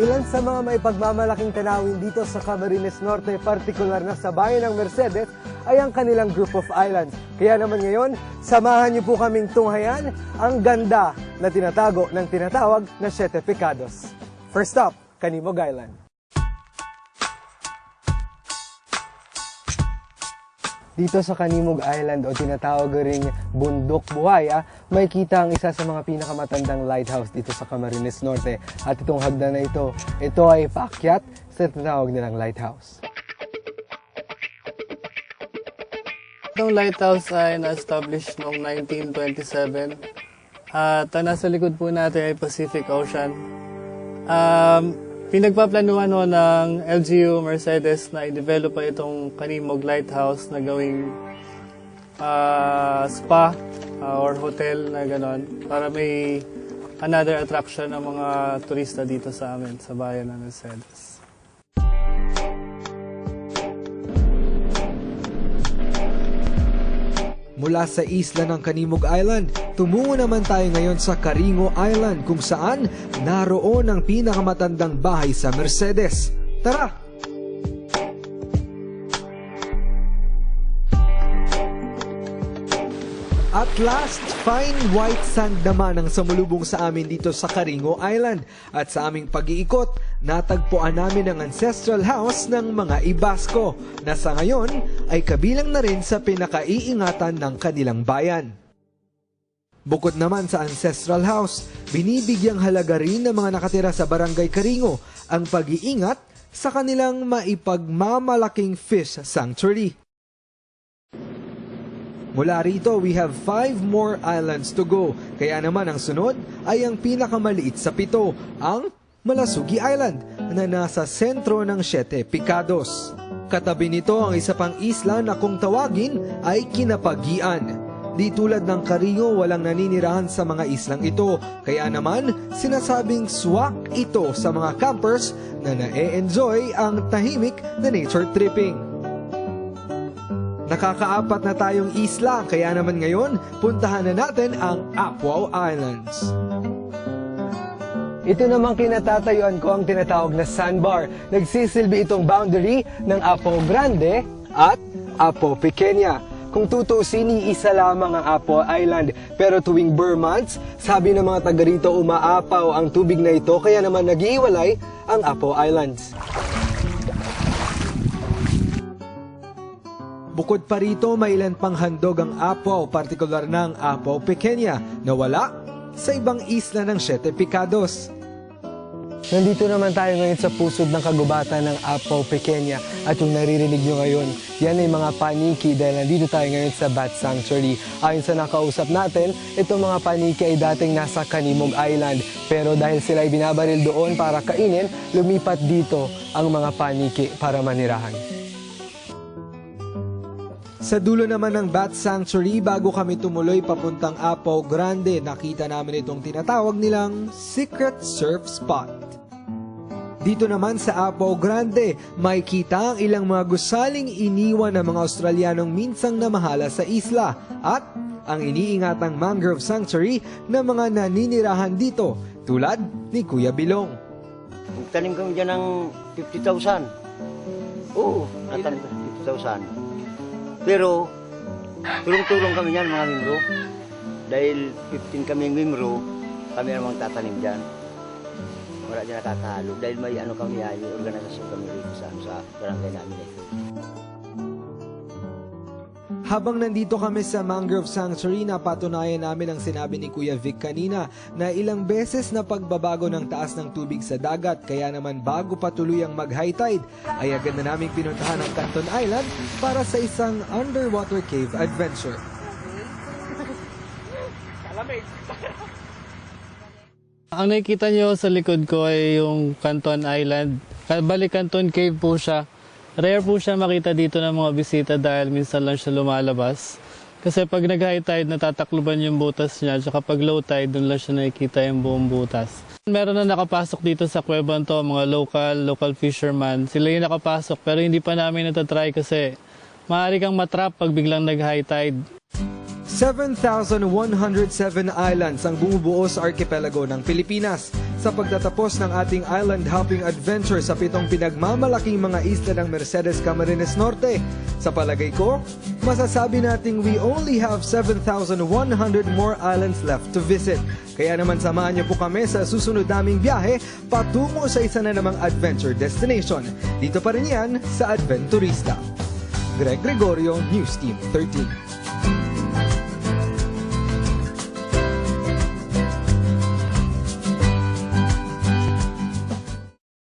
Ilan sa mga may pagmamalaking tanawin dito sa Camarines Norte, partikular na sa bayan ng Mercedes, ay ang kanilang group of islands. Kaya naman ngayon, samahan niyo po kaming tunghayan ang ganda na tinatago ng tinatawag na Siete Pecados. First up, Canimog Island. Dito sa Canimog Island o tinatawag ring Bundok Buhay, ah, may kita ang isa sa mga pinakamatandang lighthouse dito sa Camarines Norte. At itong hagdan na ito, ito ay paakyat sa tinatawag nilang lighthouse. Itong lighthouse ay na-establish noong 1927 at nasa likod po natin ay Pacific Ocean. Um, pinagpaplanuhan ho ng LGU Mercedes na i-develop pa itong Kanimog Lighthouse na gawing ah, spa ah, or hotel na ganon para may another attraction ng mga turista dito sa amin sa bayan ng Mercedes. Mula sa isla ng Kanimog Island, tumungo naman tayo ngayon sa Caringo Island kung saan naroon ang pinakamatandang bahay sa Mercedes. Tara! At last, fine white sand naman ang sumulubong sa amin dito sa Caringo Island. At sa aming pag-iikot, natagpuan namin ang ancestral house ng mga Ibasco na sa ngayon ay kabilang na rin sa pinakaiingatan ng kanilang bayan. Bukod naman sa ancestral house, binibigyang halaga rin ng mga nakatira sa barangay Caringo ang pag-iingat sa kanilang maipagmamalaking fish sanctuary. Mula rito, we have five more islands to go. Kaya naman ang sunod ay ang pinakamaliit sa pito, ang Malasugi Island na nasa sentro ng Siete Picados. Katabi nito ang isa pang isla na kung tawagin ay Kinapagian. Di tulad ng Caringo, walang naninirahan sa mga islang ito. Kaya naman, sinasabing swak ito sa mga campers na na-enjoy ang tahimik na nature tripping. Nakakaapat na tayong isla, kaya naman ngayon, puntahan na natin ang Apua Islands. Ito namang kinatatayuan ko ang tinatawag na sandbar. Nagsisilbi itong boundary ng Apo Grande at Apo Pequeña. Kung tutuusin, isa lamang ang Apo Island. Pero tuwing Burr months, sabi ng mga taga rito umaapaw ang tubig na ito kaya naman nag-iwalay ang Apo Islands. Bukod pa rito, may ilan pang handog ang Apo, partikular ng Apo Pequeña, na wala sa ibang isla ng Siete Picados. Nandito naman tayo ngayon sa pusod ng kagubatan ng Apo Pequeña at yung naririnig nyo ngayon, yan ay mga paniki dahil nandito tayo ngayon sa Bat Sanctuary. Ayon sa nakausap natin, itong mga paniki ay dating nasa Kanimog Island pero dahil sila ay binabaril doon para kainin, lumipat dito ang mga paniki para manirahan. Sa dulo naman ng Bat Sanctuary, bago kami tumuloy papuntang Apo Grande, nakita namin itong tinatawag nilang Secret Surf Spot. Dito naman sa Apo Grande, may kita ang ilang mga gusaling iniwan ng mga Australianong minsang namahala sa isla at ang iniingatang mangrove sanctuary ng mga naninirahan dito tulad ni Kuya Bilong. Tanim kami dyan ng 50,000. Oo, natanim kami 50,000. Pero, tulong-tulong kami yan mga membro. Dahil 15 kami membro, kami namang tatanim dyan. Wala dyan nakakahalo. Dahil may ano kami, ay organisasyon kami rito sa, sa barangay namin ito. Habang nandito kami sa Mangrove Sanctuary, napatunayan namin ang sinabi ni Kuya Vic kanina na ilang beses na pagbabago ng taas ng tubig sa dagat kaya naman bago pa tuluyang mag-high tide ay agad na naming pinuntahan ang Canton Island para sa isang underwater cave adventure. Ang nakikita nyo sa likod ko ay yung Canton Island. Bali Canton Cave po siya. Rare po siya makita dito ng mga bisita dahil minsan lang siya lumalabas. Kasi pag nag-high tide, natatakluban yung butas niya. At pag low tide, doon lang siya nakikita yung buong butas. Meron na nakapasok dito sa kuwebang to, mga local, local fisherman. Sila yung nakapasok pero hindi pa namin natatry kasi maaari kang matrap pag biglang nag-high tide. 7,107 islands ang bumubuo sa archipelago ng Pilipinas. Sa pagtatapos ng ating island hopping adventure sa pitong pinagmamalaking mga isla ng Mercedes Camarines Norte. Sa palagay ko, masasabi nating we only have 7,100 more islands left to visit. Kaya naman samahan niyo po kami sa susunod naming biyahe patungo sa isa na namang adventure destination. Dito pa rin yan sa Adventurista. Greg Gregorio, News Team 13.